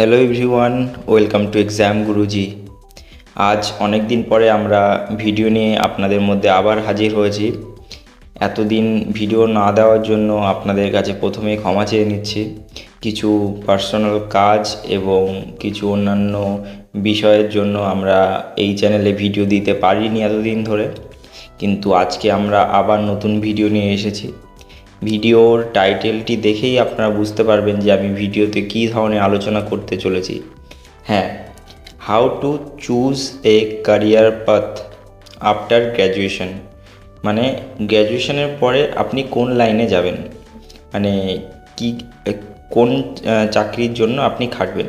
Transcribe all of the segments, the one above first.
Hello everyone welcome to exam Guruji আজ অনেক দিন পরে আমরা ভিডিও নিয়ে আপনাদের মধ্যে আবার হাজির হয়েছি। এতদিন ভিডিও না দেওয়ার জন্য আপনাদের কাছে প্রথমেই ক্ষমা চেয়ে নিচ্ছি। কিছু পার্সোনাল কাজ এবং কিছু অন্যান্য বিষয়ের জন্য আমরা এই চ্যানেলে ভিডিও দিতে পারিনি এতদিন ধরে। কিন্তু আজকে আমরা আবার নতুন ভিডিও নিয়ে এসেছি। ভিডিওর টাইটেলটি দেখেই আপনারা বুঝতে পারবেন যে আমি ভিডিওতে কী ধরনের আলোচনা করতে চলেছি। হ্যাঁ how to choose a career path after graduation মানে গ্র্যাজুয়েশনের পরে আপনি কোন লাইনে যাবেন? মানে কি, কোন চাকরির জন্য আপনি খাটবেন?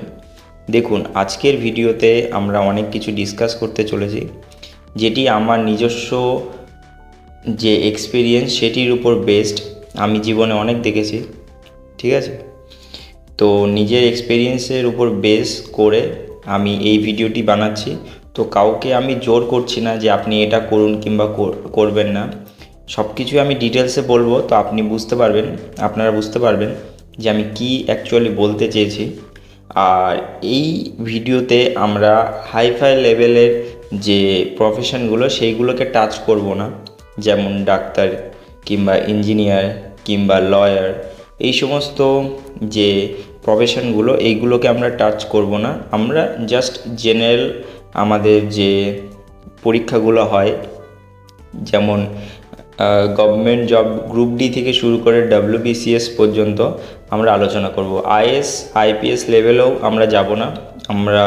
দেখুন, আজকের ভিডিওতে আমরা অনেক কিছু ডিসকাস করতে চলেছি, যেটি আমার নিজস্ব যে এক্সপিরিয়েন্স সেটির উপর বেসড আমি জীবনে অনেক দেখেছি, ঠিক আছে? তো নিজের এক্সপিরিয়েন্সের উপর বেস করে আমি এই ভিডিওটি বানাচ্ছি। তো কাউকে আমি জোর করছি না যে আপনি এটা করুন কিংবা কর- করবেন না। সব কিছু আমি ডিটেলসে বলব। তো আপনি বুঝতে পারবেন, আপনারা বুঝতে পারবেন যে আমি কি অ্যাকচুয়ালি বলতে চেয়েছি। আর এই ভিডিওতে আমরা হাইফাই লেভেলের যে প্রফেশনগুলো সেইগুলোকে টাচ করব না। যেমন ডাক্তার কিংবা ইঞ্জিনিয়ার কিংবা লয়ার এই সমস্ত যে প্রফেশনগুলো এইগুলোকে আমরা টাচ করব না। আমরা জাস্ট জেনারেল আমাদের যে পরীক্ষাগুলো হয়, যেমন গভর্নমেন্ট জব গ্রুপ ডি থেকে শুরু করে ডাব্লিউবিসিএস পর্যন্ত আমরা আলোচনা করব। আইএস আইপিএস লেভেলেও আমরা যাব না। আমরা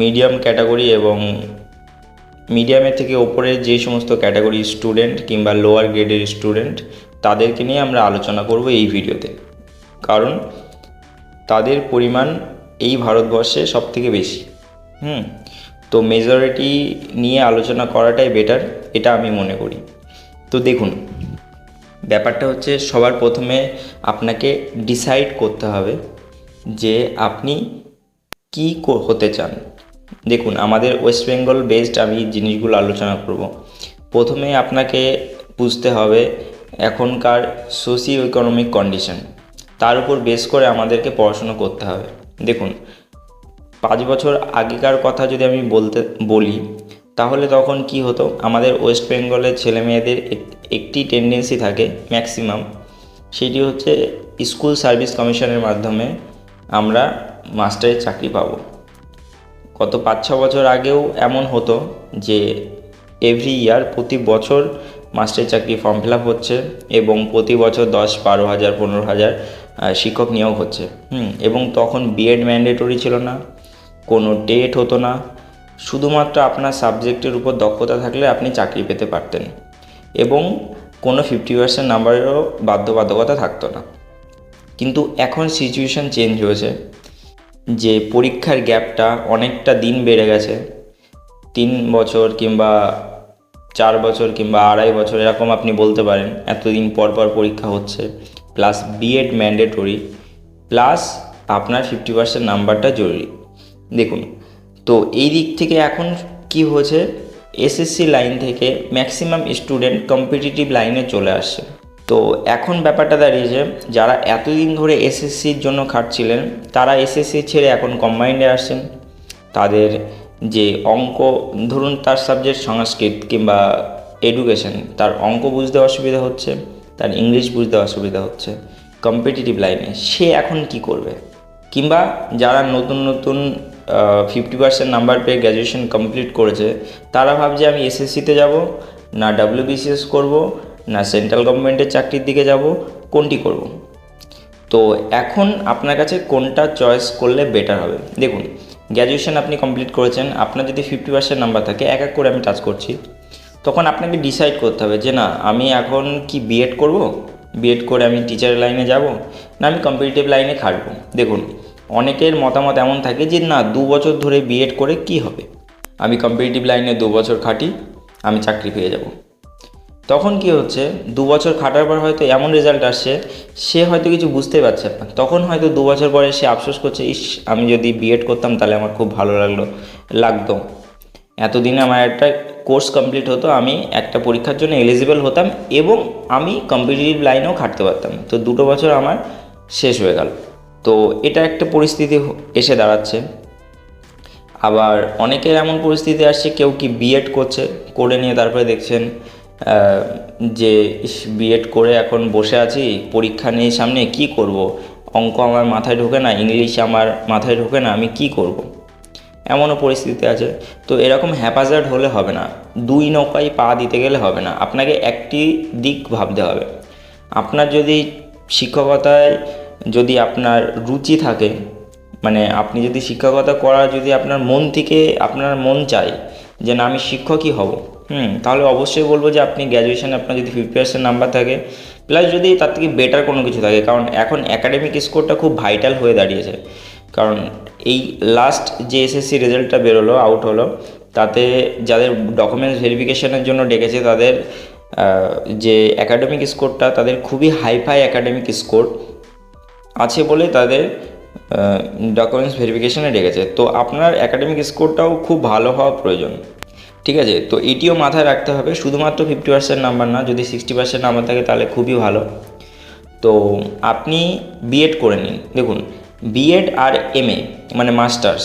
মিডিয়াম ক্যাটাগরি এবং মিডিয়ামের থেকে ওপরে যে সমস্ত ক্যাটাগরি স্টুডেন্ট কিংবা লোয়ার গ্রেডের স্টুডেন্ট, তাদেরকে নিয়ে আমরা আলোচনা করব এই ভিডিওতে। কারণ তাদের পরিমাণ এই ভারতবর্ষে সব থেকে বেশি। হুম? তো মেজরিটি নিয়ে আলোচনা করাটাই বেটার এটা আমি মনে করি। তো দেখুন, ব্যাপারটা হচ্ছে সবার প্রথমে আপনাকে ডিসাইড করতে হবে যে আপনি কি কো- হতে চান। দেখুন, আমাদের ওয়েস্ট বেঙ্গল বেসড আমি জিনিসগুলো আলোচনা করব। প্রথমে আপনাকে বুঝতে হবে এখনকার সোশিও ইকোনমিক কন্ডিশন তার উপর বেস করে আমাদেরকে পড়াশুনো করতে হবে। দেখুন, পাঁচ বছর আগেকার কথা যদি আমি বলতে, বলি, তাহলে তখন কি হতো? আমাদের ওয়েস্ট বেঙ্গলের ছেলে মেয়েদের একটি টেন্ডেন্সি থাকে ম্যাক্সিমাম সেটি হচ্ছে স্কুল সার্ভিস কমিশনের মাধ্যমে আমরা মাস্টারের চাকরি পাবো। গত পাঁচ, ছ বছর আগেও এমন হতো যে এভরি ইয়ার প্রতি বছর মাস্টার চাকরি ফর্ম ফিল হচ্ছে এবং প্রতি বছর দশ, বারো হাজার, পনেরো হাজার শিক্ষক নিয়োগ হচ্ছে। হুম, এবং তখন বিএড ম্যান্ডেটরি ছিল না, কোনো ডেট হতো না। শুধুমাত্র আপনার সাবজেক্টের উপর দক্ষতা থাকলে আপনি চাকরি পেতে পারতেন এবং কোনো ফিফটি পার্সেন্ট নাম্বারেরও বাধ্যবাধকতা থাকতো না। কিন্তু এখন সিচুয়েশন চেঞ্জ হয়েছে। যে পরীক্ষার গ্যাপটা অনেকটা দিন বেড়ে গেছে। তিন বছর কিংবা চার বছর কিংবা আড়াই বছর এরকম আপনি বলতে পারেন, এতদিন পর পর পরীক্ষা হচ্ছে। প্লাস বিএড ম্যান্ডেটরি প্লাস আপনার ফিফটি পার্সেন্ট নাম্বারটা জরুরি। দেখুন, তো এই দিক থেকে এখন কি হয়েছে? এসএসসি লাইন থেকে ম্যাক্সিমাম স্টুডেন্ট কম্পিটিটিভ লাইনে চলে আসছে। তো এখন ব্যাপারটা দাঁড়িয়েছে যারা এতদিন ধরে এসএসসির জন্য খাটছিলেন, তারা এসএসসি ছেড়ে এখন কম্বাইন্ডে আসছেন। তাদের যে অঙ্ক, ধরুন তার সাবজেক্ট সংস্কৃত কিংবা এডুকেশন তার অঙ্ক বুঝতে অসুবিধা হচ্ছে, তার ইংলিশ বুঝতে অসুবিধা হচ্ছে কম্পিটিটিভ লাইনে সে এখন কি করবে? কিংবা যারা নতুন নতুন ফিফটি পার্সেন্ট নাম্বার পেয়ে গ্র্যাজুয়েশন কমপ্লিট করেছে, তারা ভাবছে আমি এসএসসিতে যাব, না ডাব্লিউবিসিএস করব না সেন্ট্রাল গভর্নমেন্টের চাকরির দিকে যাব, কোনটি করব? তো এখন আপনার কাছে কোনটা চয়েস করলে বেটার হবে? দেখুন গ্র্যাজুয়েশন আপনি কমপ্লিট করেছেন, আপনার যদি ফিফটি পার্সেন্ট নাম্বার থাকে, এক এক করে আমি টাচ করছি। তখন আপনাকে ডিসাইড করতে হবে যে না, আমি এখন কি বিএড করব? বিএড করে আমি টিচারের লাইনে যাব, না আমি কম্পিটিটিভ লাইনে খাটবো? দেখুন, অনেকের মতামত এমন থাকে যে না, দু বছর ধরে বিএড করে কি হবে? আমি কম্পিটিটিভ লাইনে দু বছর খাটি, আমি চাকরি পেয়ে যাব। তখন কি হচ্ছে? দু বছর খাটার পর হয়তো এমন রেজাল্ট আসছে, সে হয়তো কিছু বুঝতে পারছে না। তখন হয়তো দু বছর পরে সে আফসোস করছে, ইস, আমি যদি বিএড করতাম তাহলে আমার খুব ভালো লাগল, লাগতো। এতদিনে আমার একটা কোর্স কমপ্লিট হতো, আমি একটা পরীক্ষার জন্য এলিজিবল হতাম এবং আমি কম্পিটিটিভ লাইনেও খাটতে পারতাম। তো দুটো বছর আমার শেষ হয়ে গেল। তো এটা একটা পরিস্থিতি এসে দাঁড়াচ্ছে। আবার অনেকের এমন পরিস্থিতি আসছে, কেউ কি বিএড করছে, করে নিয়ে তারপরে দেখছেন যে বিএড করে এখন বসে আছি, পরীক্ষা নেই সামনে, কি করব? অঙ্ক আমার মাথায় ঢোকে না ইংলিশ আমার মাথায় ঢোকে না, আমি কি করব। এমনও পরিস্থিতি আছে। তো এরকম হ্যাপাজার্ড হলে হবে না। দুই নৌকায় পা দিতে গেলে হবে না। আপনাকে একটি দিক ভাবতে হবে। আপনার যদি শিক্ষকতায় যদি আপনার রুচি থাকে মানে আপনি যদি শিক্ষকতা করা যদি আপনার মন থেকে, আপনার মন চায় যে না, আমি শিক্ষকই হব হুম, তাহলে অবশ্যই বলব যে আপনি গ্র্যাজুয়েশনে আপনার যদি ফিফটি পার্সেন্ট নাম্বার থাকে প্লাস যদি তার থেকে বেটার কোনো কিছু থাকে, কারণ এখন একাডেমিক স্কোরটা খুব ভাইটাল হয়ে দাঁড়িয়েছে। কারণ এই লাস্ট যে এসএসসি রেজাল্টটা বেরোলো আউট হলো, তাতে যাদের ডকুমেন্টস ভেরিফিকেশনের জন্য ডেকেছে, তাদের যে একাডেমিক স্কোরটা তাদের খুবই হাইফাই একাডেমিক স্কোর আছে বলে তাদের ডকুমেন্টস ভেরিফিকেশনে ডেকেছে। তো আপনার একাডেমিক স্কোরটাও খুব ভালো হওয়া প্রয়োজন। ঠিক আছে? তো এটিও মাথায় রাখতে হবে, শুধুমাত্র ফিফটি পার্সেন্ট নাম্বার না, যদি সিক্সটি পার্সেন্ট নাম্বার থাকে তাহলে খুবই ভালো। তো আপনি বিএড করে নিন। দেখুন বিএড আর এমএ মানে মাস্টার্স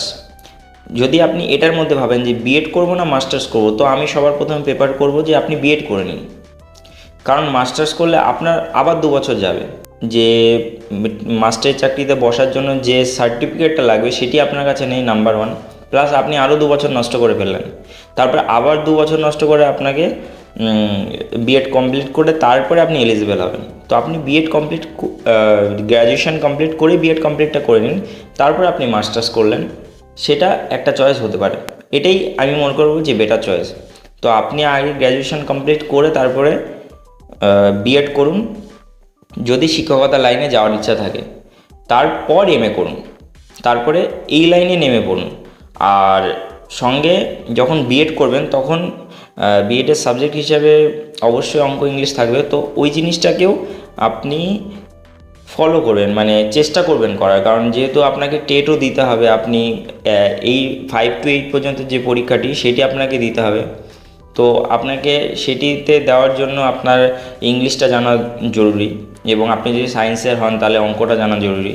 যদি আপনি এটার মধ্যে ভাবেন যে বিএড করব না মাস্টার্স করব, তো আমি সবার প্রথমে পেপার করব যে আপনি বিএড করে নিন। কারণ মাস্টার্স করলে আপনার আবার দু বছর যাবে। যে মাস্টারের চাকরিতে বসার জন্য যে সার্টিফিকেটটা লাগবে, সেটি আপনার কাছে নেই নাম্বার ওয়ান প্লাস আপনি আরও দু বছর নষ্ট করে ফেললেন। তারপরে আবার দু বছর নষ্ট করে আপনাকে বিএড কমপ্লিট করে তারপরে আপনি এলিজিবল হবেন। তো আপনি বিএড কমপ্লিট গ্র্যাজুয়েশন কমপ্লিট করে বিএড কমপ্লিটটা করে নিন। তারপরে আপনি মাস্টার্স করলেন। সেটা একটা চয়েস হতে পারে। এটাই আমি মনে করব যে বেটার চয়েস তো আপনি আগে গ্র্যাজুয়েশন কমপ্লিট করে তারপরে বিএড করুন। যদি শিক্ষকতা লাইনে যাওয়ার ইচ্ছা থাকে। তারপর এমএ করুন। তারপরে এই লাইনে নেমে পড়ুন। আর সঙ্গে যখন বিএড করবেন তখন বিএডের সাবজেক্ট হিসাবে অবশ্যই অঙ্ক ইংলিশ থাকবে। তো ওই জিনিসটাকেও আপনি ফলো করবেন মানে চেষ্টা করবেন করার। কারণ যেহেতু আপনাকে টেটও দিতে হবে, আপনি এই ফাইভ টু এইট পর্যন্ত যে পরীক্ষাটি, সেটি আপনাকে দিতে হবে। তো আপনাকে সেটিতে দেওয়ার জন্য আপনার ইংলিশটা জানা জরুরি এবং আপনি যদি সায়েন্সের হন, তাহলে অঙ্কটা জানা জরুরি।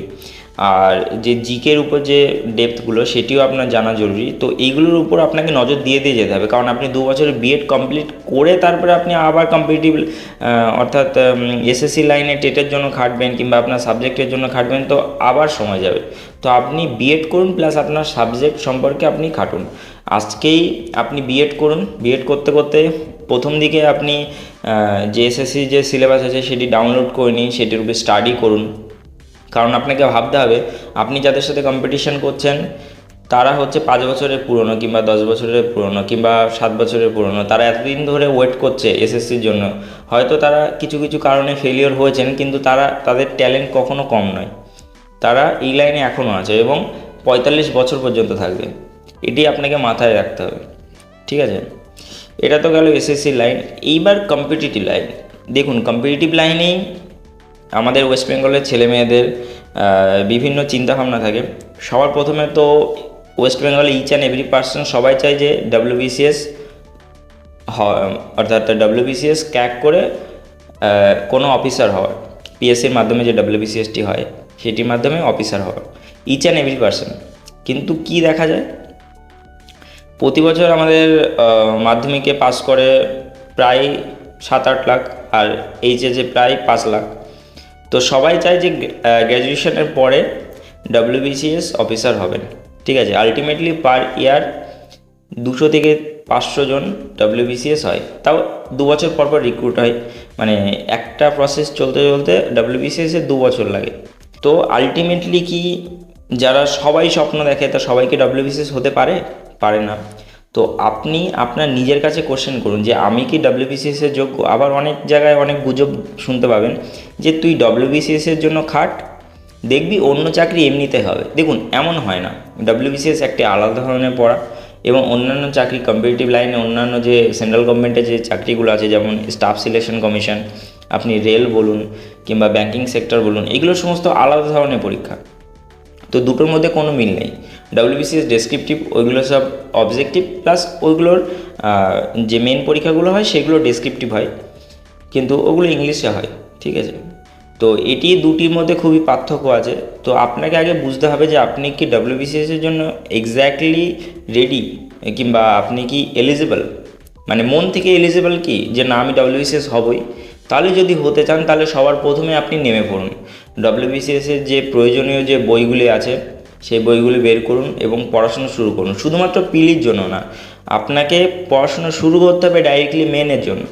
আর যে জিকের উপর যে ডেপথগুলো সেটিও আপনার জানা জরুরি। তো এইগুলোর উপর আপনাকে নজর দিয়ে দিয়ে যেতে হবে। কারণ আপনি দু বছরের বিএড কমপ্লিট করে তারপরে আপনি আবার কম্পিটিটিভ অর্থাৎ এসএসসি লাইনে টেটের জন্য খাটবেন কিংবা আপনার সাবজেক্টের জন্য খাটবেন, তো আবার সময় যাবে। তো আপনি বিএড করুন প্লাস আপনার সাবজেক্ট সম্পর্কে আপনি খাটুন। আজকেই আপনি বিএড করুন। বিএড করতে করতে প্রথম দিকে আপনি যে এসএসসি যে সিলেবাস আছে, সেটি ডাউনলোড করে নিন, সেটির উপরে স্টাডি করুন। কারণ আপনাকে ভাবতে হবে, আপনি যাদের সাথে কম্পিটিশন করছেন, তারা হচ্ছে পাঁচ বছরের পুরনো কিংবা দশ বছরের পুরনো কিংবা সাত বছরের পুরনো, তারা এতদিন ধরে ওয়েট করছে এসএসসির জন্য। হয়তো তারা কিছু কিছু কারণে ফেলিওর হয়েছেন, কিন্তু তারা, তাদের ট্যালেন্ট কখনো কম নয়। তারা এই লাইনে এখনও আছে এবং পঁয়তাল্লিশ বছর পর্যন্ত থাকবে। এটি আপনাকে মাথায় রাখতে হবে। ঠিক আছে? এটা তো গেল এসএসসি লাইন এইবার কম্পিটিটিভ লাইন দেখুন কম্পিটিটিভ লাইনেই আমাদের ওয়েস্ট বেঙ্গলের ছেলে মেয়েদের বিভিন্ন চিন্তাভাবনা থাকে। সবার প্রথমে তো ওয়েস্ট বেঙ্গলে ইচ অ্যান্ড এভরি পার্সন সবাই চায় যে ডাব্লিউবিসিএস অর্থাৎ ডাব্লিউবিসিএস ক্যাক করে কোনো অফিসার হওয়ার। পিএসসির মাধ্যমে যে ডাব্লিউবিসিএসটি হয়, সেটির মাধ্যমে অফিসার হওয়ার। ইচ অ্যান্ড এভরি পার্সন কিন্তু কি দেখা যায়? প্রতি বছর আমাদের মাধ্যমিকে পাস করে প্রায় সাত আট লাখ, আর এইচএসে প্রায় পাঁচ লাখ। তো সবাই চায় যে গ্র্যাজুয়েশনের পরে ডাব্লিউবিসিএস অফিসার হবেন। ঠিক আছে আলটিমেটলি পার ইয়ার দুশো থেকে পাঁচশো জন ডাব্লিউবিসিএস হয়। তাও দু বছর পর পর রিক্রুট হয়। মানে একটা প্রসেস চলতে চলতে ডাব্লিউবিসিএসে দু বছর লাগে। তো আলটিমেটলি কি যারা সবাই স্বপ্ন দেখে, তা সবাইকে ডাব্লিউবিসিএস হতে পারে? পারে না। তো আপনি আপনার নিজের কাছে কোশ্চেন করুন যে আমি কি ডাব্লিউবিসিএস এর যোগ্য? আবার অনেক জায়গায় অনেক গুজব শুনতে পাবেন যে তুই ডাব্লিউবিসিএস এর জন্য খাট, দেখবি অন্য চাকরি এমনিতে হবে। দেখুন, এমন হয় না। ডাব্লিউবিসিএস একটি আলাদা ধরনের পড়া এবং অন্যান্য চাকরি কম্পিটিটিভ লাইনে অন্যান্য যে সেন্ট্রাল গভর্নমেন্টের যে চাকরিগুলো আছে, যেমন স্টাফ সিলেকশন কমিশন আপনি রেল বলুন কিংবা ব্যাংকিং সেক্টর বলুন, এগুলো সমস্ত আলাদা ধরনের পরীক্ষা। তো দুটোর মধ্যে কোনো মিল নেই। ডাব্লিউবিসিএস ডেসক্রিপটিভ ওইগুলো সব অবজেক্টিভ প্লাস ওইগুলোর যে মেন পরীক্ষাগুলো হয়, সেগুলো ডেসক্রিপটিভ হয়। কিন্তু ওগুলো ইংলিশে হয়, ঠিক আছে? তো এটি দুটির মধ্যে খুবই পার্থক্য আছে। তো আপনাকে আগে বুঝতে হবে যে আপনি কি ডাব্লিউবিসিএস এর জন্য এক্স্যাক্টলি রেডি কিংবা আপনি কি এলিজিবল মানে মন থেকে এলিজিবল কি? যে না, আমি ডাব্লিউবিসিএস হবই। তাহলে যদি হতে চান, তাহলে সবার প্রথমে আপনি নেমে পড়ুন। ডাব্লিউবিসিএস এর যে প্রয়োজনীয় যে বইগুলি আছে সেই বইগুলি বের করুন এবং পড়াশোনা শুরু করুন। শুধুমাত্র পিলির জন্য না, আপনাকে পড়াশোনা শুরু করতে হবে ডাইরেক্টলি মেনের জন্য।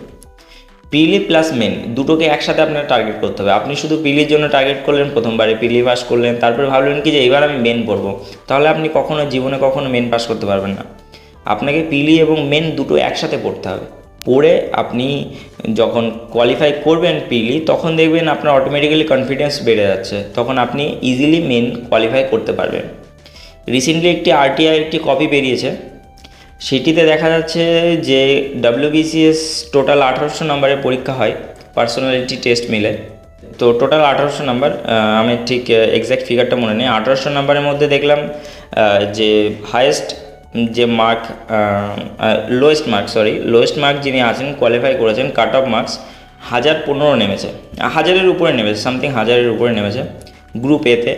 পিলি প্লাস মেন দুটোকে একসাথে আপনার টার্গেট করতে হবে। আপনি শুধু পিলির জন্য টার্গেট করলেন, প্রথমবারে পিলি পাস করলেন, তারপরে ভাবলেন কি যে এবার আমি মেন পড়ব। তাহলে আপনি কখনো জীবনে কখনো মেন পাস করতে পারবেন না। আপনাকে পিলি এবং মেন দুটো একসাথে পড়তে হবে। পড়ে আপনি যখন কোয়ালিফাই করবেন পিলি তখন দেখবেন আপনার অটোমেটিক্যালি কনফিডেন্স বেড়ে যাচ্ছে। তখন আপনি ইজিলি মেন কোয়ালিফাই করতে পারবেন। রিসেন্টলি একটি আরটিআই একটি কপি বেরিয়েছে। সেটিতে দেখা যাচ্ছে যে ডাব্লিউবিসিএস টোটাল আঠারোশো নম্বরের পরীক্ষা হয় পার্সোনালিটি টেস্ট মিলে। তো টোটাল আঠারোশো নাম্বার আমি ঠিক এক্স্যাক্ট ফিগারটা মনে নেই। আঠারোশো নাম্বারের মধ্যে দেখলাম যে হায়েস্ট যে mark lowest mark sorry lowest mark যিনি আছেন কোয়ালিফাই করেছেন কাট অফ মার্কস হাজার পনেরো নেমেছে। হাজারের উপরে নেমেছে সামথিং হাজারের উপরে নেমেছে। গ্রুপ এতে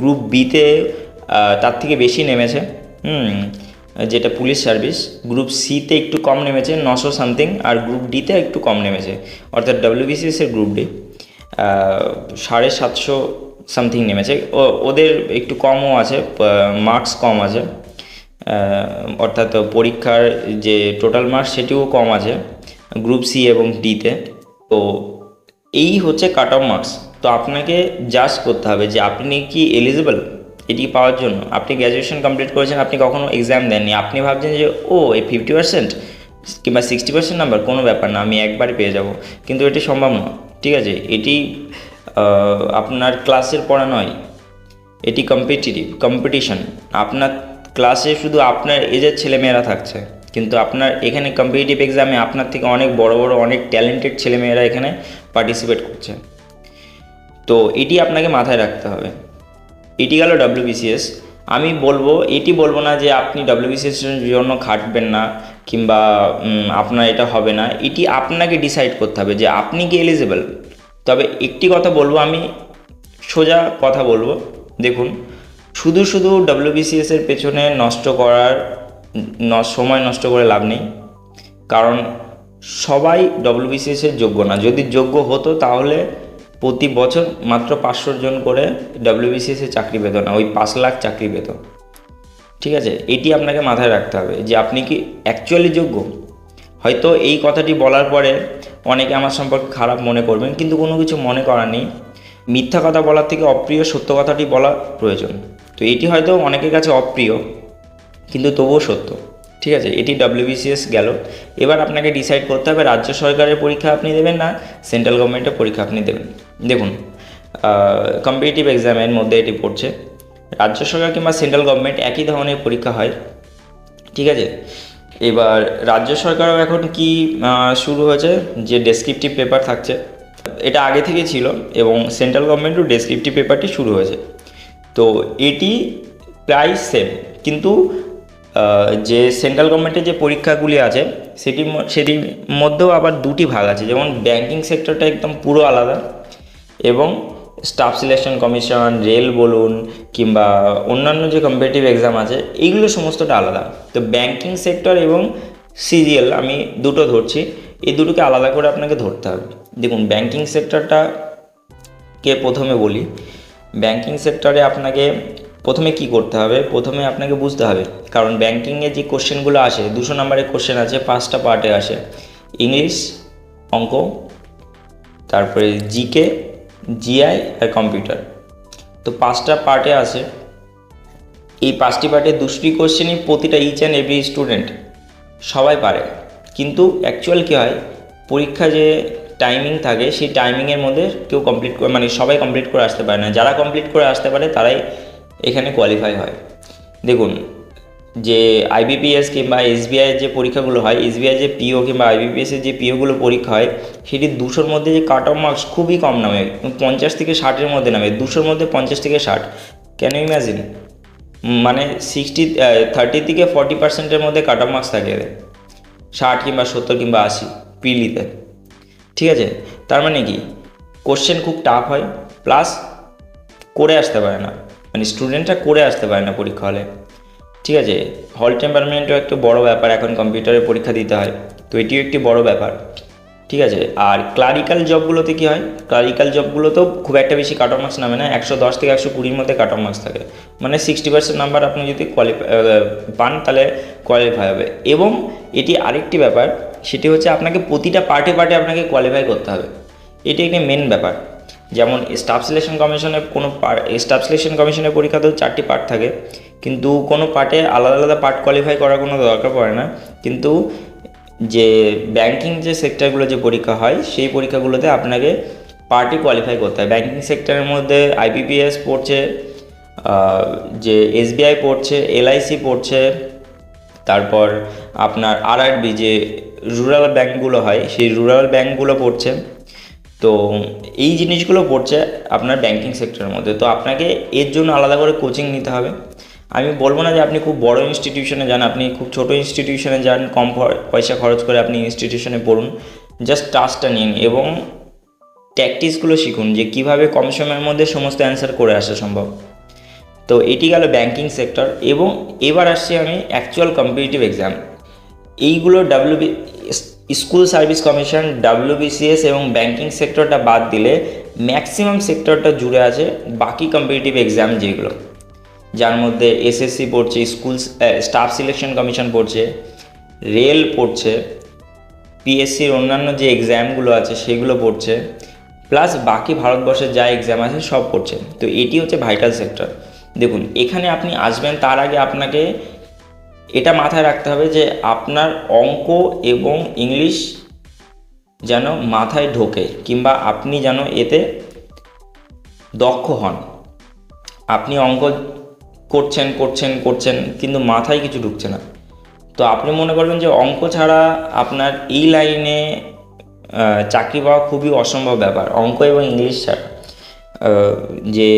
গ্রুপ বিতে তার থেকে বেশি নেমেছে, হুম, যেটা পুলিশ সার্ভিস গ্রুপ সিতে একটু কম নেমেছে, নশো সামথিং আর গ্রুপ ডিতে একটু কম নেমেছে। অর্থাৎ ডাব্লিউবিসিএস এর গ্রুপ ডি সাড়ে সাতশো সামথিং নেমেছে। ওদের একটু কমও আছে মার্কস কম আছে। অর্থাৎ পরীক্ষার যে টোটাল মার্কস সেটিও কম আছে গ্রুপ সি এবং ডিতে তো। এই হচ্ছে কাট অফ মার্কস তো আপনাকে জাজ করতে হবে যে আপনি কি এলিজিবল এটি পাওয়ার জন্য। আপনি গ্র্যাজুয়েশন কমপ্লিট করেছেন, আপনি কখনো এক্সাম দেননি। আপনি ভাবছেন যে, ও, এই ফিফটি পার্সেন্ট কিংবা সিক্সটি পার্সেন্ট নাম্বার কোনো ব্যাপার না, আমি একবারে পেয়ে যাব। কিন্তু এটি সম্ভব নয়। ঠিক আছে? এটি আপনার ক্লাসের পড়া নয়। এটি কম্পিটিটিভ কম্পিটিশন আপনার ক্লাসে শুধু আপনার এজের ছেলেমেয়েরা থাকছে। কিন্তু আপনার এখানে কম্পিটিটিভ এক্সামে আপনার থেকে অনেক বড় বড়, অনেক ট্যালেন্টেড ছেলেমেয়েরা এখানে পার্টিসিপেট করছে। তো এটি আপনাকে মাথায় রাখতে হবে। এটি গেল ডাব্লিউবিসিএস আমি বলব, এটি বলব না যে আপনি ডাব্লিউবিসিএস এর জন্য খাটবেন না কিংবা আপনার এটা হবে না। এটি আপনাকে ডিসাইড করতে হবে যে আপনি কি এলিজিবল তবে একটি কথা বলব, আমি সোজা কথা বলব। দেখুন শুধু শুধু ডাব্লিউবিসিএস এর পেছনে নষ্ট করার সময় নষ্ট করে লাভ নেই। কারণ সবাই ডব্লিউবিসিএস এর যোগ্য না। যদি যোগ্য হতো তাহলে প্রতি বছর মাত্র পাঁচশো জন করে ডব্লিউবিসিএস এর চাকরি পেত না। ওই পাঁচ লাখ চাকরি পেত। ঠিক আছে? এটি আপনাকে মাথায় রাখতে হবে যে আপনি কি অ্যাকচুয়ালি যোগ্য? হয়তো এই কথাটি বলার পরে অনেকে আমার সম্পর্কে খারাপ মনে করবেন, কিন্তু কোনো কিছু মনে করার নেই। মিথ্যা কথা বলার থেকে অপ্রিয়, সত্য কথাটি বলা প্রয়োজন। তো এটি হয়তো অনেকের কাছে অপ্রিয়, কিন্তু তবুও সত্য। ঠিক আছে, এটি ডাব্লিউবিসিএস গেল। এবার আপনাকে ডিসাইড করতে হবে, রাজ্য সরকারের পরীক্ষা আপনি দেবেন না সেন্ট্রাল গভর্নমেন্টের পরীক্ষা আপনি দেবেন। দেখুন কম্পিটিটিভ এক্সামের মধ্যে এটি পড়ছে। রাজ্য সরকার কিংবা সেন্ট্রাল গভর্নমেন্ট একই ধরনের পরীক্ষা হয়। ঠিক আছে, এবার রাজ্য সরকারও এখন কি শুরু হয়েছে, যে ডেসক্রিপটিভ পেপার থাকছে এটা আগে থেকে ছিল এবং সেন্ট্রাল গভর্নমেন্টও ডেসক্রিপটিভ পেপারটি শুরু হয়েছে। তো এটি প্রায় সেম কিন্তু যে সেন্ট্রাল গভর্নমেন্টের যে পরীক্ষাগুলি আছে, সেটির ম- সেটির মধ্যেও আবার দুটি ভাগ আছে, যেমন ব্যাংকিং সেক্টরটা একদম পুরো আলাদা এবং স্টাফ সিলেকশন কমিশন রেল বলুন কিংবা অন্যান্য যে কম্পিটিটিভ এক্সাম আছে, এইগুলো সমস্তটা আলাদা। তো ব্যাংকিং সেক্টর এবং সিজিএল আমি দুটো ধরছি। এই দুটোকে আলাদা করে আপনাকে ধরতে হবে। দেখুন ব্যাংকিং সেক্টরটা কে প্রথমে বলি? ব্যাংকিং সেক্টরে আপনাকে প্রথমে কি করতে হবে? প্রথমে আপনাকে বুঝতে হবে, কারণ ব্যাংকিংয়ে যে কোশ্চেনগুলো আসে, দুশো নম্বরের কোশ্চেন আছে, পাঁচটা পার্টে আসে। ইংলিশ অঙ্ক, তারপরে জিকে জিআই আর কম্পিউটার তো পাঁচটা পার্টে আছে এই পাঁচটি পার্টে দুশোটি কোশ্চেনই প্রতিটা ইচ অ্যান্ড এভরি স্টুডেন্ট সবাই পারে। কিন্তু অ্যাকচুয়াল কী হয়? পরীক্ষা যে টাইমিং থাকে, সেই টাইমিংয়ের মধ্যে কেউ কমপ্লিট করে মানে সবাই কমপ্লিট করে আসতে পারে না। যারা কমপ্লিট করে আসতে পারে, তারাই এখানে কোয়ালিফাই হয়। দেখুন, যে আইবিপিএস কিংবা এসবিআইয়ের যে পরীক্ষাগুলো হয় এসবিআই যে পিও কিংবা আইবিপিএসের যে পিওগুলো পরীক্ষা হয়, সেটি দুশোর মধ্যে যে কাট অফ মার্কস খুবই কম নামে। পঞ্চাশ থেকে ষাটের মধ্যে নামে। দুশোর মধ্যে পঞ্চাশ থেকে ষাট। ক্যান ইউ ইমাজিন মানে সিক্সটি থার্টি থেকে ফর্টি পার্সেন্টের মধ্যে কাট অফ মার্কস থাকে ষাট কিংবা সত্তর কিংবা আশি পিলিতে ঠিক আছে? তার মানে কি? কোশ্চেন খুব টাফ হয় প্লাস করে আসতে পারে না। মানে স্টুডেন্টরা করে আসতে পারে না পরীক্ষা হলে। ঠিক আছে? হল টেম্পারমেন্টও একটু বড় ব্যাপার, এখন কম্পিউটারে পরীক্ষা দিতে হয়। তো এটিও একটি বড় ব্যাপার। ঠিক আছে? আর ক্লারিক্যাল জবগুলোতে কী হয়? ক্লারিক্যাল জবগুলোতেও খুব একটা বেশি কাট অফ মার্কস নামে না, একশো দশ থেকে একশো কুড়ির মধ্যে কাট অফ মার্কস থাকে। মানে সিক্সটি পার্সেন্ট নাম্বার আপনি যদি কোয়ালিফাই পান তাহলে কোয়ালিফাই হবে। এবং এটি আরেকটি ব্যাপার, সেটি হচ্ছে আপনাকে প্রতিটা পার্টে পার্টে আপনাকে কোয়ালিফাই করতে হবে। এটি একটি মেন ব্যাপার। যেমন স্টাফ সিলেকশন কমিশনের কোনো স্টাফ সিলেকশন কমিশনের পরীক্ষাতেও চারটি পার্ট থাকে। কিন্তু কোনো পার্টে আলাদা আলাদা পার্ট কোয়ালিফাই করার কোনো দরকার পড়ে না। কিন্তু যে ব্যাংকিং যে সেক্টরগুলো যে পরীক্ষা হয়, সেই পরীক্ষাগুলোতে আপনাকে পার্টি কোয়ালিফাই করতে হয়। ব্যাংকিং সেক্টরের মধ্যে আইবিপিএস পড়ছে যে এসবিআই পড়ছে এলআইসি পড়ছে, তারপর আপনার আরআরবি যে রুরাল ব্যাঙ্কগুলো হয়, সেই রুরাল ব্যাঙ্কগুলো পড়ছে। তো এই জিনিসগুলো পড়ছে আপনার ব্যাংকিং সেক্টরের মধ্যে। তো আপনাকে এর জন্য আলাদা করে কোচিং নিতে হবে। আমি বলব না যে আপনি খুব বড় ইনস্টিটিউশনে যান, আপনি খুব ছোট ইনস্টিটিউশনে যান, কম পয়সা খরচ করে আপনি ইনস্টিটিউশনে পড়ুন। জাস্ট টাস্কটা নিন এবং ট্যাকটিসগুলো শিখুন যে কীভাবে কম সময়ের মধ্যে সমস্ত অ্যান্সার করে আসা সম্ভব। তো এটি গেল ব্যাংকিং সেক্টর এবং এবার আসছি আমি অ্যাকচুয়াল কম্পিটিটিভ এক্সাম এইগুলো WB school service commission WBCS এবং ব্যাংকিং সেক্টরটা বাদ দিলে ম্যাক্সিমাম সেক্টরটা জুড়ে আছে, বাকি কম্পিটিটিভ এক্সাম যেগুলো। যার মধ্যে এসএসসি পড়ছে স্কুল স্টাফ সিলেকশন কমিশন পড়ছে রেল পড়ছে পিএসসির অন্যান্য যে এক্সামগুলো আছে সেগুলো পড়ছে প্লাস বাকি ভারতবর্ষের যা এক্সাম আছে সব পড়ছে। তো এটি হচ্ছে ভাইটাল সেক্টর দেখুন, এখানে আপনি আসবেন, তার আগে আপনাকে এটা মাথায় রাখতে হবে যে আপনার অঙ্ক এবং ইংলিশ যেন মাথায় ঢোকে, কিংবা আপনি যেন এতে দক্ষ হন। আপনি অঙ্ক করছেন করছেন করছেন, কিন্তু মাথায় কিছু ঢুকছে না। তো আপনি মনে করবেন যে অঙ্ক ছাড়া আপনার এই লাইনে চাকরি পাওয়া খুবই অসম্ভব ব্যাপার। অঙ্ক এবং ইংলিশ ছাড়া। যে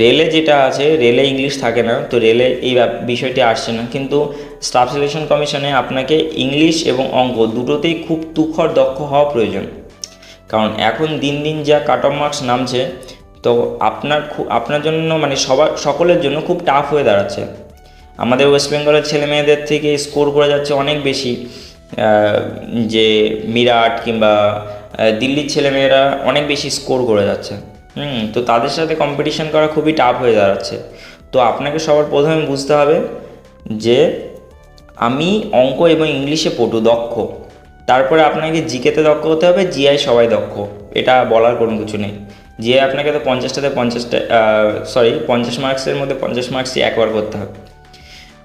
রেলে যেটা আছে, রেলে ইংলিশ থাকে না, তো রেলে এই বিষয়টি আসছে না। কিন্তু স্টাফ সিলেকশন কমিশনে আপনাকে ইংলিশ এবং অঙ্ক দুটোতেই খুব তুখর দক্ষ হওয়া প্রয়োজন। কারণ এখন দিন দিন যা কাট অফ মার্কস নামছে তো আপনার খুব আপনার জন্য মানে সবার, সকলের জন্য খুব টাফ হয়ে দাঁড়াচ্ছে। আমাদের ওয়েস্ট বেঙ্গলের ছেলে মেয়েদের থেকে স্কোর করে যাচ্ছে অনেক বেশি। যে মিরাট কিংবা দিল্লির ছেলেমেয়েরা অনেক বেশি স্কোর করে যাচ্ছে। হুম, তো তাদের সাথে কম্পিটিশন করা খুবই টাফ হয়ে দাঁড়াচ্ছে। তো আপনাকে সবার প্রথমে বুঝতে হবে যে আমি অঙ্ক এবং ইংলিশে পটু দক্ষ। তারপরে আপনাকে জিকেতে দক্ষ হতে হবে, জিআই সবাই দক্ষ। এটা বলার কোনো কিছু নেই। জিআই আপনাকে তো পঞ্চাশটাতে পঞ্চাশটা সরি পঞ্চাশ মার্কসের মধ্যে পঞ্চাশ মার্কসই একবার করতে হবে।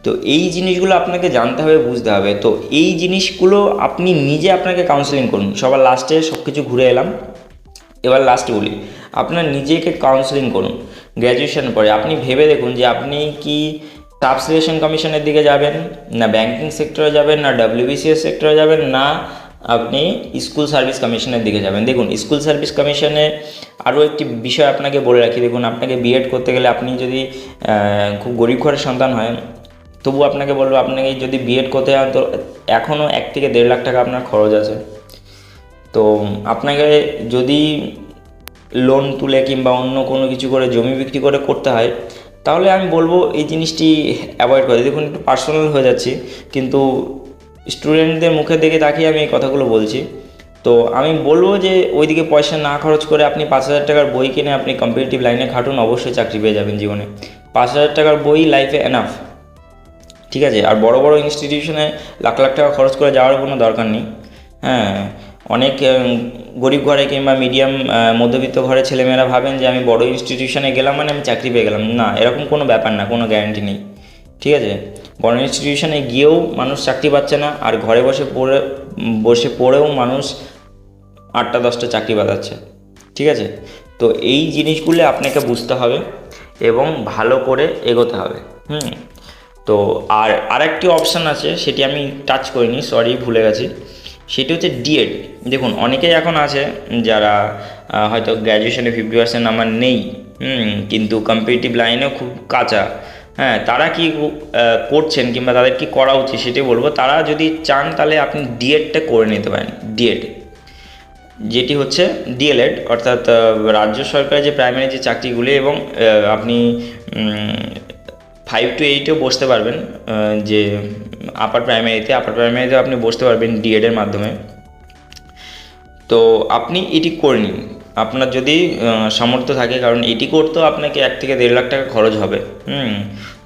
তো এই জিনিসগুলো আপনাকে জানতে হবে, বুঝতে হবে। তো এই জিনিসগুলো আপনি নিজে আপনাকে কাউন্সেলিং করুন। সবার লাস্টে সব কিছু ঘুরে এলাম। এবার লাস্টে বলি। আপনার নিজেকে কাউন্সেলিং করুন। গ্র্যাজুয়েশন পরে আপনি ভেবে দেখুন যে আপনি কি স্টাফ সিলেকশন কমিশনের দিকে যাবেন, না ব্যাংকিং সেক্টরে যাবেন, না ডাব্লিউবিসিএস সেক্টরে যাবেন, না আপনি স্কুল সার্ভিস কমিশনের দিকে যাবেন। দেখুন, স্কুল সার্ভিস কমিশনে আরও একটি বিষয় আপনাকে বলে রাখি। দেখুন, আপনাকে বিএড করতে গেলে আপনি যদি খুব গরিব ঘরের সন্তান হয় তবু আপনাকে বলব আপনাকে যদি বিএড করতে হয় তো এখনও এক থেকে দেড় লাখ টাকা আপনার খরচ আছে। তো আপনাকে যদি লোন তুলে কিংবা অন্য কোনো কিছু করে জমি বিক্রি করে করতে হয়, তাহলে আমি বলব এই জিনিসটি অ্যাভয়েড করে। দেখুন, একটু পার্সোনাল হয়ে যাচ্ছি, কিন্তু স্টুডেন্টদের মুখে দেখে তাকিয়ে আমি এই কথাগুলো বলছি। তো আমি বলব যে ওইদিকে পয়সা না খরচ করে আপনি পাঁচ হাজার টাকার বই কিনে আপনি কম্পিটিটিভ লাইনে খাটুন, অবশ্যই চাকরি পেয়ে যাবেন জীবনে। পাঁচ হাজার টাকার বই লাইফে এনাফ ঠিক আছে? আর বড় বড় ইনস্টিটিউশনে লাখ লাখ টাকা খরচ করে যাওয়ার কোনো দরকার নেই। হ্যাঁ অনেক গরিব ঘরে কিংবা মিডিয়াম মধ্যবিত্ত ঘরে ছেলেমেয়েরা ভাবেন যে আমি বড় ইনস্টিটিউশনে গেলাম মানে আমি চাকরি পেয়ে গেলাম। না, এরকম কোনো ব্যাপার না, কোনো গ্যারান্টি নেই। ঠিক আছে? বড় ইনস্টিটিউশনে গিয়েও মানুষ চাকরি পাচ্ছে না, আর ঘরে বসে পড়ে, বসে পড়েও মানুষ আটটা, দশটা চাকরি বাজাচ্ছে ঠিক আছে? তো এই জিনিসগুলো আপনাকে বুঝতে হবে এবং ভালো করে এগোতে হবে। হুম? তো আর আরেকটি অপশান আছে, সেটি আমি টাচ করিনি সরি ভুলে গেছি। সেটি হচ্ছে ডিএড দেখুন, অনেকেই এখন আছে যারা হয়তো গ্র্যাজুয়েশনে ফিফটি পার্সেন্ট আমার নেই কিন্তু কম্পিটিটিভ লাইনেও খুব কাঁচা। হ্যাঁ তারা কি করছেন কিংবা তাদের কি করা উচিত সেটাই বলব। তারা যদি চান তাহলে আপনি ডিএডটা করে নিতে পারেন ডিএড যেটি হচ্ছে ডিএলএড অর্থাৎ রাজ্য সরকারের যে প্রাইমারি যে চাকরিগুলি এবং আপনি ফাইভ টু এইটেও বসতে পারবেন যে আপার প্রাইমারিতে আপার প্রাইমারিতে আপনি বসতে পারবেন ডিএডের মাধ্যমে। তো আপনি এটি করে নিন। আপনার যদি সামর্থ্য থাকে, কারণ এটি করতেও আপনাকে এক থেকে দেড় লাখ টাকা খরচ হবে, হুম?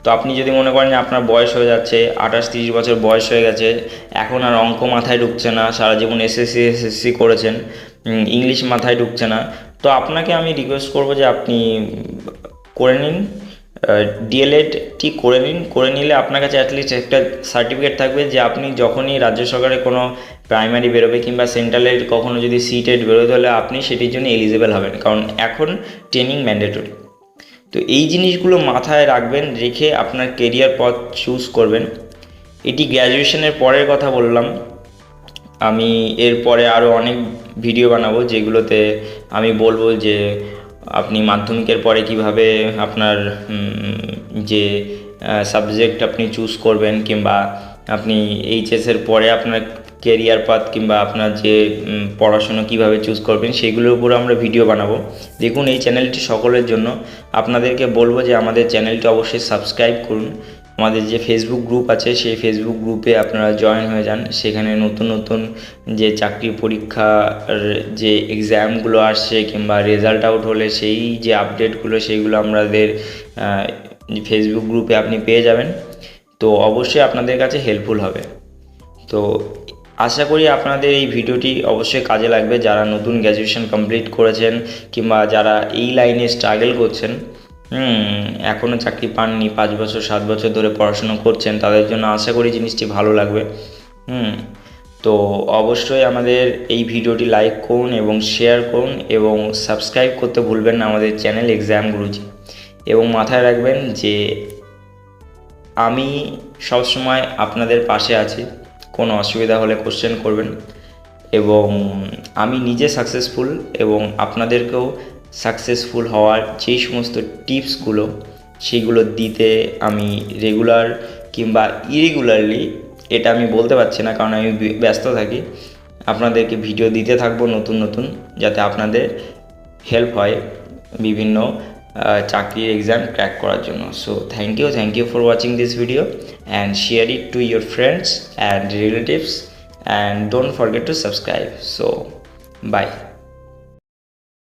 তো আপনি যদি মনে করেন যে আপনার বয়স হয়ে যাচ্ছে, আঠাশ তিরিশ বছর বয়স হয়ে গেছে, এখন আর অঙ্ক মাথায় ঢুকছে না, সারা জীবন এসএসসি এসএসসি করেছেন ইংলিশ মাথায় ঢুকছে না, তো আপনাকে আমি রিকোয়েস্ট করব যে আপনি করে নিন ডিএলএডটি করে নিন, করে নিলে আপনার কাছে অ্যাটলিস্ট একটা সার্টিফিকেট থাকবে যে আপনি যখনই রাজ্য সরকারের কোনো প্রাইমারি বেরোবে কিংবা সেন্ট্রালের কখনো যদি সিটেড বেরোয়, তাহলে আপনি সেটির জন্য এলিজিবল হবেন। কারণ এখন ট্রেনিং ম্যান্ডেটরি তো এই জিনিসগুলো মাথায় রাখবেন, রেখে আপনার কেরিয়ার পথ চুজ করবেন। এটি গ্র্যাজুয়েশনের পরের কথা বললাম। আমি এরপরে আরও অনেক ভিডিও বানাবো, যেগুলোতে আমি বলব যে আপনি মাধ্যমিকের পরে কীভাবে আপনার যে সাবজেক্ট আপনি চুজ করবেন কিংবা আপনি এইচএসের পরে আপনার কেরিয়ার পাথ কিংবা আপনার যে পড়াশোনা কীভাবে চুজ করবেন সেগুলোর উপর আমরা ভিডিও বানাবো। দেখুন এই চ্যানেলটি সকলের জন্য। আপনাদেরকে বলব যে আমাদের চ্যানেলটি অবশ্যই সাবস্ক্রাইব করুন। আমাদের যে ফেসবুক গ্রুপ আছে, সেই ফেসবুক গ্রুপে আপনারা জয়েন হয়ে যান। সেখানে নতুন নতুন যে চাকরি পরীক্ষার যে এক্সামগুলো আসছে কিংবা রেজাল্ট আউট হলে সেই যে আপডেটগুলো সেইগুলো আমাদের ফেসবুক গ্রুপে আপনি পেয়ে যাবেন। তো অবশ্যই আপনাদের কাছে হেল্পফুল হবে। তো আশা করি আপনাদের এই ভিডিওটি অবশ্যই কাজে লাগবে। যারা নতুন গ্র্যাজুয়েশন কমপ্লিট করেছেন কিংবা যারা এই লাইনে স্ট্রাগল করছেন এখনও চাকরি পাননি, পাঁচ বছর, সাত বছর ধরে পড়াশোনা করছেন, তাদের জন্য আশা করি জিনিসটি ভালো লাগবে। হুম, তো অবশ্যই আমাদের এই ভিডিওটি লাইক করুন এবং শেয়ার করুন এবং সাবস্ক্রাইব করতে ভুলবেন না আমাদের চ্যানেল এক্সাম গুরুজি। এবং মাথায় রাখবেন যে আমি সবসময় আপনাদের পাশে আছি, কোনো অসুবিধা হলে কোশ্চেন করবেন। এবং আমি নিজে সাকসেসফুল এবং আপনাদেরকেও সাকসেসফুল হওয়ার যেই সমস্ত টিপসগুলো সেইগুলো দিতে আমি রেগুলার কিংবা ইরেগুলারলি এটা আমি বলতে পারছি না কারণ আমি ব্যস্ত থাকি। আপনাদেরকে ভিডিও দিতে থাকব নতুন নতুন যাতে আপনাদের হেল্প হয় বিভিন্ন চাকরির এক্সাম ক্র্যাক করার জন্য। So thank you thank you for watching this video and share it to your friends and relatives and don't forget to subscribe so bye